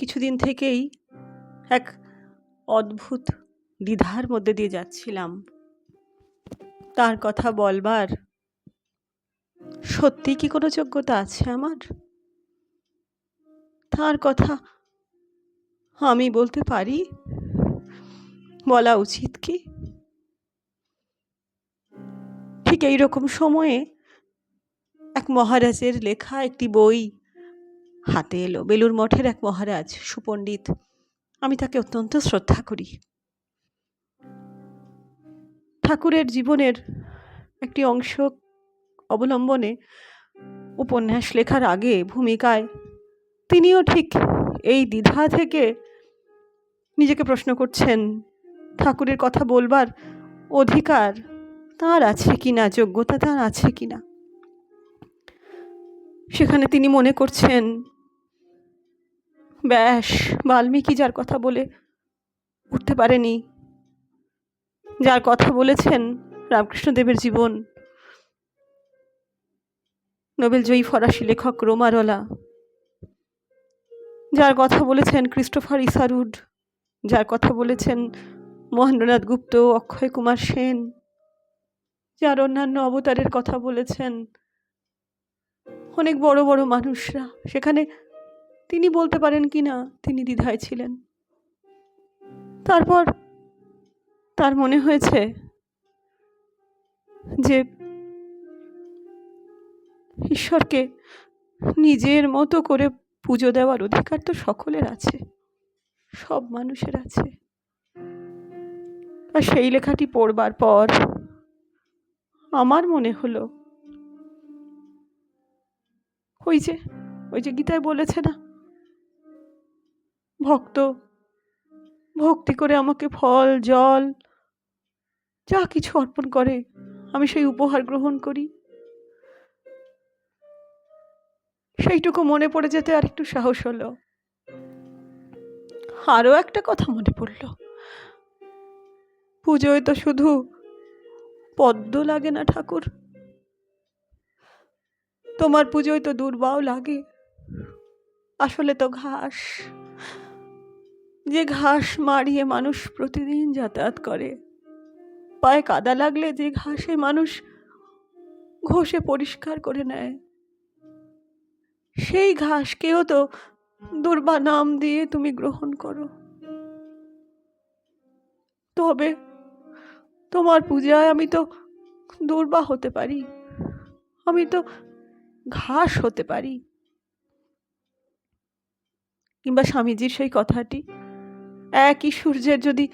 কিছুদিন থেকেই এক অদ্ভুত দ্বিধার মধ্যে দিয়ে যাচ্ছিলাম। তার কথা বলবার সত্যি কি কোনো যোগ্যতা আছে আমার? তার কথা আমি বলতে পারি? বলা উচিত কি? ঠিক এই রকম সময়ে এক মহারাজের লেখা একটি বই হাতে এলো। বেলুর মঠের এক মহারাজ, সুপণ্ডিত। আমি তাকে অত্যন্ত শ্রদ্ধা করি। ঠাকুরের জীবনের একটি অংশ অবলম্বনে উপন্যাস লেখার আগে ভূমিকায় তিনিও ঠিক এই দ্বিধা থেকে নিজেকে প্রশ্ন করছেন, ঠাকুরের কথা বলবার অধিকার তার আছে কি না? যোগ্যতা তার আছে কি না? সেখানে তিনি মনে করছেন ব্যাস, বাল্মীকি যার কথা বলে উঠতে পারেনি। যার কথা বলেছেন রামকৃষ্ণদেবের জীবন। নোবেলজয়ী ফরাসি লেখক রোমারোলা। যার কথা বলেছেন ক্রিস্টোফার ইসারুড। যার কথা বলেছেন মহেন্দ্রনাথ গুপ্ত অক্ষয় কুমার সেন। যার অন্যান্য অবতারের কথা বলেছেন অনেক বড় বড় মানুষরা। সেখানে তিনি বলতে পারেন কি না, তিনি দ্বিধায় ছিলেন। তারপর তার মনে হয়েছে যে ঈশ্বরকে নিজের মতো করে পুজো দেওয়ার অধিকার তো সকলের আছে, সব মানুষের আছে। আর সেই লেখাটি পড়বার পর আমার মনে হলো, ওই যে ওই যে গীতায় বলেছে না ভক্ত। ভক্তি করে আমাকে ফল, জল, যা কিছু অর্পণ করে, আমি সেই উপহার গ্রহণ করি। সেইটুকু মনে পড়ে যেতে আর একটু সাহস হলো। আরও একটা কথা মনে পড়ল। পুজোয় তো শুধু পদ্ম লাগে না ঠাকুর। তোমার পুজোয় তো দুর্বাও লাগে। আসলে তো ঘাস। যে ঘাস মারিয়ে মানুষ প্রতিদিন যাতায়াত করে। পায়ে কাদা লাগলে যে ঘাসে মানুষ ঘষে পরিষ্কার করে নেয়। সেই ঘাসকেও তো দুর্বা নাম দিয়ে তুমি গ্রহণ করো। তবে তোমার পূজায় আমি তো দুর্বা হতে পারি। আমি তো ঘাস হতে পারি। কিংবা স্বামীজির সেই কথাটি একই সূর্যের যদি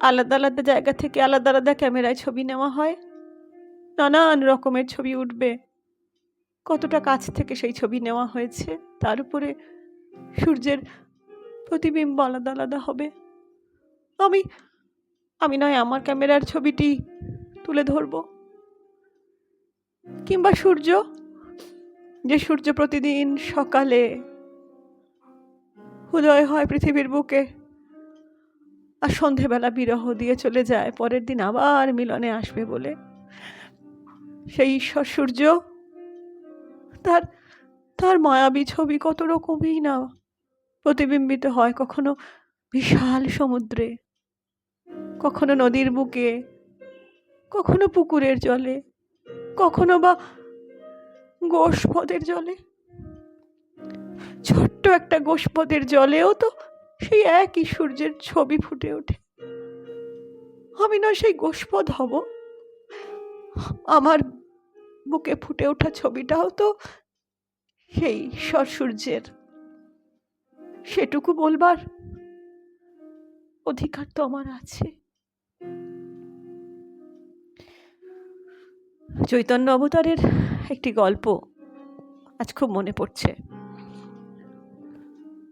আলাদা আলাদা জায়গা থেকে আলাদা আলাদা ক্যামেরায় ছবি নেওয়া হয়, নানান রকমের ছবি উঠবে। কতটা কাছ থেকে সেই ছবি নেওয়া হয়েছে, তার উপরে সূর্যের প্রতিবিম্ব আলাদা আলাদা হবে। আমি আমি নয়, আমার ক্যামেরার ছবিটি তুলে ধরব। কিংবা সূর্য, যে সূর্য প্রতিদিন সকালে উদয় হয় পৃথিবীর বুকে আর সন্ধেবেলা বিরহ দিয়ে চলে যায়, পরের দিন আবার মিলনে আসবে বলে। সেই ঈশ্বর সূর্য, তার তার মায়াবী ছবি কত রকমই না প্রতিবিম্বিত হয় কখনো বিশাল সমুদ্রে, কখনো নদীর বুকে, কখনো পুকুরের জলে, কখনো বা গোষ্পদের জলে। ছোট্ট একটা গোষ্পদের জলেও তো সেই একই সূর্যের ছবি ফুটে ওঠে। আমি না সেই গোষ্পদ হব। আমার বুকে ফুটে ওঠা ছবিটাও তো সেই ঈশ্বর সূর্যের সেটুকু বলবার অধিকার তো আমার আছে। চৈতন্য অবতারের একটি গল্প আজ খুব মনে পড়ছে।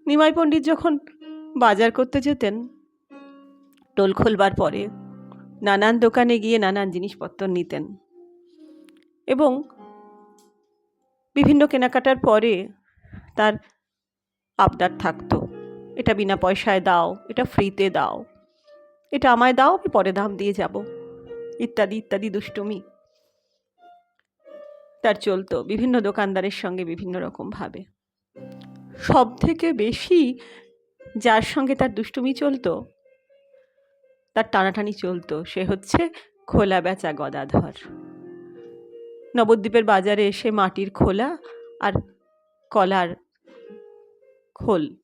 নিমাই পণ্ডিত যখন বাজার করতে যেতেন। টোল খোলবার পরে নানান দোকানে গিয়ে নানান জিনিসপত্র নিতেন। এবং বিভিন্ন কেনাকাটার পরে তার আবদার থাকতো, এটা বিনা পয়সায় দাও, এটা ফ্রিতে দাও, এটা আমায় দাও, আমি পরে দাম দিয়ে যাব। ইত্যাদি ইত্যাদি দুষ্টুমি। তার চলতো বিভিন্ন দোকানদারের সঙ্গে বিভিন্ন রকমভাবে সব থেকে বেশি যার সঙ্গে তার দুষ্টুমি চলতো, তার টানাটানি চলতো, সে হচ্ছে খোলা বেচা গদাধর। নবদ্বীপের বাজারে এসে মাটির খোলা আর কলার খোল,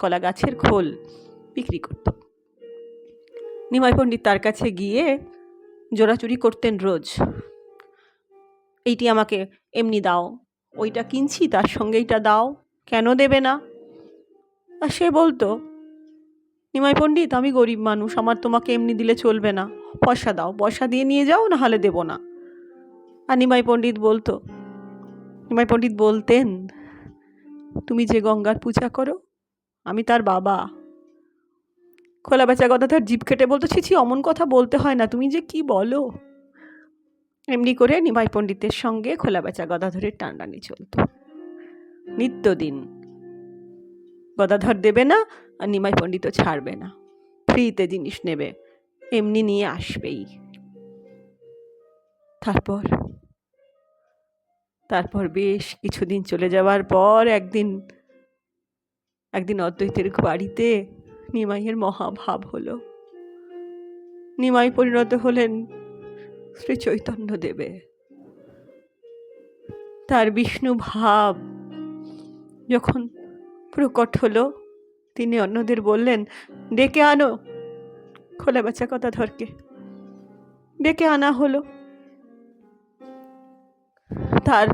কলা গাছের খোল বিক্রি করত। নিমাই পণ্ডিত তার কাছে গিয়ে জোড়াচুরি করতেন রোজ। এইটি আমাকে এমনি দাও, ওইটা কিনছি, তার সঙ্গে এইটা দাও, কেন দেবে না? আর সে বলতো, নিমাই পণ্ডিত, আমি গরিব মানুষ, আমার তোমাকে এমনি দিলে চলবে না। পয়সা দাও, পয়সা দিয়ে নিয়ে যাও না হলে দেবো না। আর নিমাই পণ্ডিত বলতো, নিমাই পণ্ডিত বলতেন, তুমি যে গঙ্গার পূজা করো, আমি তার বাবা। খোলা বেচা কথা তার জিপ কেটে বলতো, ছি ছি, অমন কথা বলতে হয় না, তুমি যে কি বলো? এমনি করে নিমাই পণ্ডিতের সঙ্গে খোলা বেচা গদাধরের টানটানি চলতো। নিত্যদিন। গদাধর দেবে না আর নিমাই পণ্ডিতও ছাড়বে না। ফ্রিতে জিনিস নেবে, এমনি নিয়ে আসবেই। তারপর তারপর বেশ কিছুদিন চলে যাওয়ার পর একদিন একদিন অদ্বৈতের বাড়িতে নিমাইয়ের মহাভাব হলো। নিমাই পরিণত হলেন শ্রী চৈতন্য দেবে। তার বিষ্ণু ভাব যখন প্রকট হলো। তিনি অন্যদের বললেন, ডেকে আনো। খোলা বেচা কথা ধরকে। ডেকে আনা হলো। তার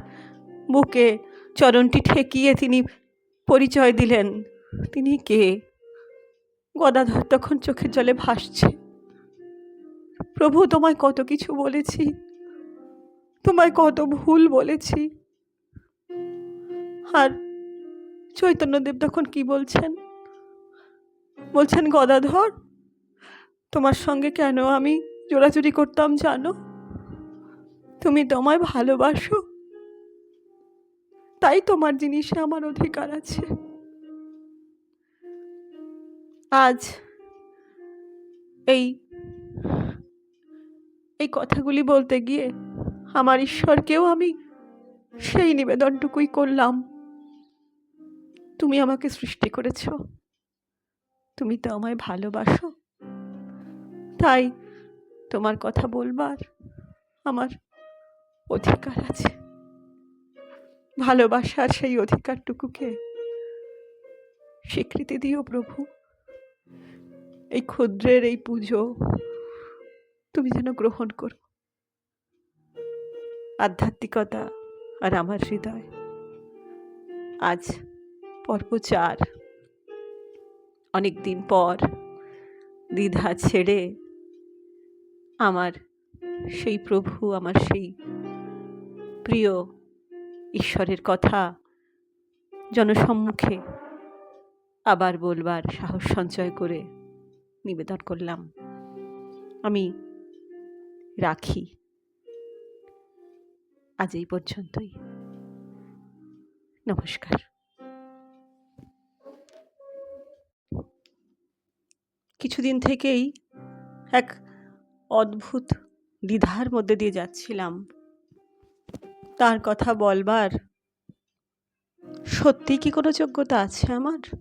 বুকে চরণটি ঠেকিয়ে তিনি পরিচয় দিলেন। তিনি কে? গদাধর তখন চোখের জলে ভাসছে। প্রভু, তোমায় কত কিছু বলেছি। তোমায় কত ভুল বলেছি। আর চৈতন্যদেব তখন কি বলছেন? বলছেন, গদাধর, তোমার সঙ্গে কেন আমি জোড়াচুরি করতাম জানো? তুমি তোমায় ভালোবাসো। তাই তোমার জিনিসে আমার অধিকার আছে। আজ এই এই কথাগুলি বলতে গিয়ে আমার ঈশ্বরকেও আমি সেই নিবেদনটুকুই করলাম। তুমি আমাকে সৃষ্টি করেছ। তুমি তো আমায় ভালোবাসো। তাই তোমার কথা বলবার আমার অধিকার আছে। ভালোবাসার সেই অধিকারটুকুকে স্বীকৃতি দিও প্রভু। এই ক্ষুদ্রের এই পুজো তুমি যেন গ্রহণ করো। আধ্যাত্মিকতা আর আমার হৃদয় আজ পর্ব চার। অনেক দিন পর দ্বিধা ছেড়ে আমার সেই প্রভু, আমার সেই প্রিয় ঈশ্বরের কথা জনসম্মুখে আবার বলবার সাহস সঞ্চয় করে নিবেদন করলাম। আমি রাখি। আজ এই পর্যন্তই। নমস্কার। কিছুদিন থেকেই এক অদ্ভুত দ্বিধার মধ্যে দিয়ে যাচ্ছিলাম। তার কথা বলবার সত্যি কি কোনো যোগ্যতা আছে আমার?